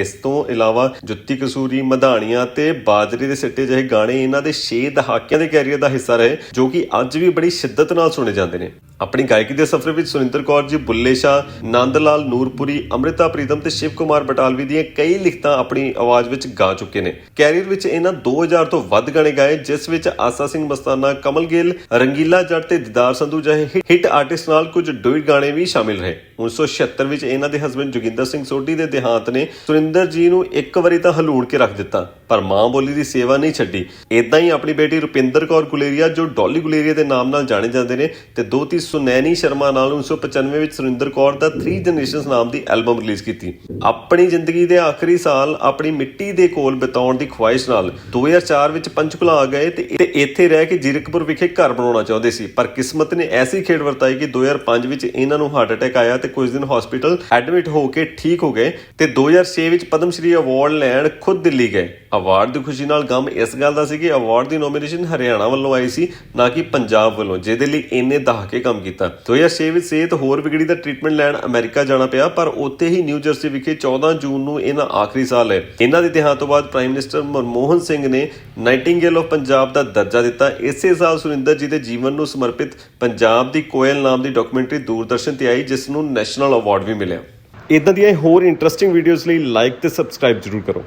ਇਸ ਤੋਂ ਇਲਾਵਾ ਜੁੱਤੀ ਕਸੂਰੀ, ਮਧਾਣੀਆਂ ਤੇ ਬਾਜਰੇ ਦੇ ਸਿੱਟੇ ਜਿਹੇ ਗਾਣੇ ਇਹਨਾਂ ਦੇ 6 ਦਹਾਕਿਆਂ ਦੇ ਕੈਰੀਅਰ ਦਾ ਹਿੱਸਾ ਰਹੇ, ਜੋ ਕਿ ਅੱਜ ਵੀ ਬੜੀ ਸ਼ਿੱਦਤ ਨਾਲ ਸੁਣੇ ਜਾਂਦੇ ਨੇ। ਆਪਣੀ ਗਾਇਕੀ ਦੇ ਸਫ਼ਰ ਵਿੱਚ ਸੁਰਿੰਦਰ ਕੌਰ ਜੀ, ਬੁੱਲੇ ਸ਼ਾਹ ਨੰਦ ਲਾਲ ਨੂਰਪੁਰੀ, ਅੰਮ੍ਰਿਤਾ ਪ੍ਰੀਤਮ ਤੇ ਸ਼ਿਵ ਕੁਮਾਰ ਬਟਾਲਵੀ ਦੀਆਂ ਕਈ ਲਿਖਤਾਂ ਆਪਣੀ ਆਵਾਜ਼ ਵਿੱਚ ਗਾ ਚੁੱਕੇ ਨੇ। ਕੈਰੀਅਰ ਵਿੱਚ ਇਹਨਾਂ 2000 ਤੋਂ ਵੱਧ ਗਾਣੇ ਗਾਏ, ਜਿਸ ਵਿੱਚ ਆਸਾ ਸਿੰਘ ਮਸਤਾਨਾ, ਕਮਲ ਗਿੱਲ, ਰੰਗੀਲਾ ਜੱਟ ਤੇ ਦਿਦਾਰ ਸੰਧੂ ਜਿਹੇ ਹਿੱਟ ਆਰਟਿਸਟ ਨਾਲ ਕੁਝ ਡੁਇਟ ਗਾਣੇ ਵੀ ਸ਼ਾਮਿਲ ਰਹੇ। 1976 ਵਿੱਚ ਇਹਨਾਂ ਦੇ ਹਸਬੰਡ ਜੋਗਿੰਦਰ ਸਿੰਘ ਸੋਢੀ ਦੇ ਦੇਹਾਂਤ ਨੇ ਸੁਰਿੰਦਰ ਜੀ ਨੂੰ ਇੱਕ ਵਾਰੀ ਤਾਂ ਹਲੂੜ ਕੇ ਰੱਖ ਦਿੱਤਾ, ਪਰ ਮਾਂ ਬੋਲੀ ਦੀ ਸੇਵਾ ਨਹੀਂ ਛੱਡੀ। ਇਦਾਂ ਹੀ ਆਪਣੀ ਬੇਟੀ ਰੁਪਿੰਦਰ ਕੌਰ ਗੁਲੇਰੀਆ, ਜੋ ਡੋਲੀ ਗੁਲੇਰੀਆ ਦੇ ਨਾਮ ਨਾਲ ਜਾਣੇ ਜਾਂਦੇ ਨੇ, ਤੇ ਦੋ ਦੋਤੀ ਸੁਨੈਣੀ ਸ਼ਰਮਾ ਨਾਲ 1995 ਵਿੱਚ ਸੁਰਿੰਦਰ ਕੌਰ ਦਾ 3 ਜਨਰੇਸ਼ਨਸ ਨਾਮ ਦੀ ਐਲਬਮ ਰਿਲੀਜ਼ ਕੀਤੀ। ਆਪਣੀ ਜ਼ਿੰਦਗੀ ਦੇ ਆਖਰੀ ਸਾਲ ਆਪਣੀ ਮਿੱਟੀ ਦੇ ਕੋਲ ਬਿਤਾਉਣ ਦੀ ਖੁਆਇਸ਼ ਨਾਲ 2004 ਵਿੱਚ ਪੰਚਕੁਲਾ ਆ ਗਏ ਤੇ ਤੇ ਇੱਥੇ ਰਹਿ ਕੇ ਜੀਰਕਪੁਰ ਵਿਖੇ ਘਰ ਬਣਾਉਣਾ ਚਾਹੁੰਦੇ ਸੀ। ਪਰ ਕਿਸਮਤ ਨੇ ਐਸੀ ਖੇਡ ਵਰਤਾਈ ਕਿ 2005 ਵਿੱਚ ਇਹਨਾਂ ਨੂੰ ਹਾਰਟ ਅਟੈਕ ਆਇਆ ਤੇ ਕੁਝ ਦਿਨ ਹਸਪੀਟਲ ਐਡਮਿਟ ਹੋ ਕੇ ਠੀਕ ਹੋ ਗਏ ਤੇ 2006 ਵਿੱਚ ਪਦਮ ਸ਼੍ਰੀ ਅਵਾਰਡ ਲੈਣ ਖੁਦ ਦਿੱਲੀ ਗਏ। ਅਵਾਰਡ ਦੀ ਖੁਸ਼ੀ ਨਾਲ ਗਮ ਇਸ ਗੱਲ ਦਾ ਸੀ ਕਿ ਅਵਾਰਡ ਦੀ ਨੋਮੀਨੇਸ਼ਨ ਹਰਿਆਣਾ ਵੱਲੋਂ ਆਈ ਸੀ, ਨਾ ਕਿ ਪੰਜਾਬ ਵੱਲੋਂ, ਜਿਹਦੇ ਲਈ ਇੰਨੇ ਦਹਾਕੇ ਕੰਮ ਕੀਤਾ। 2006 ਵਿੱਚ ਸਿਹਤ ਹੋਰ ਵਿਗੜੀ ਦਾ ਟ੍ਰੀਟਮੈਂਟ ਲੈਣ ਅਮਰੀਕਾ ਜਾਣਾ ਪਿਆ, ਪਰ ਉੱਥੇ ਹੀ ਨਿਊ ਜਰਸੀ ਵਿਖੇ 14 ਜੂਨ ਨੂੰ ਇਹਨਾਂ ਆਖਰੀ ਸਾਲ ਹੈ। ਇਹਨਾਂ ਦੇ ਦੇਹਾਂਤ ਤੋਂ ਬਾਅਦ ਪ੍ਰਾਈਮ ਮਿਨਿਸਟਰ ਮਨਮੋਹਨ ਸਿੰਘ ਨੇ ਨਾਈਟਿੰਗੇਲ ਆਫ ਪੰਜਾਬ ਦਾ ਦਰਜਾ ਦਿੱਤਾ। ਇਸੇ ਸਾਲ ਸੁਰਿੰਦਰ ਜੀ ਦੇ ਜੀਵਨ ਨੂੰ ਸਮਰਪਿਤ ਪੰਜਾਬ ਦੀ ਕੋਇਲ ਨਾਮ ਦੀ ਡਾਕੂਮੈਂਟਰੀ ਦੂਰਦਰਸ਼ਨ ਤੇ ਆਈ, ਜਿਸ ਨੂੰ ਨੈਸ਼ਨਲ ਅਵਾਰਡ ਵੀ ਮਿਲਿਆ। ਇਦਾਂ ਦੀਆਂ ਹੋਰ ਇੰਟਰਸਟਿੰਗ ਵੀਡੀਓਜ਼ ਲਈ ਲਾਈਕ ਤੇ ਸਬਸਕ੍ਰਾਈਬ ਜ਼ਰੂਰ ਕਰੋ।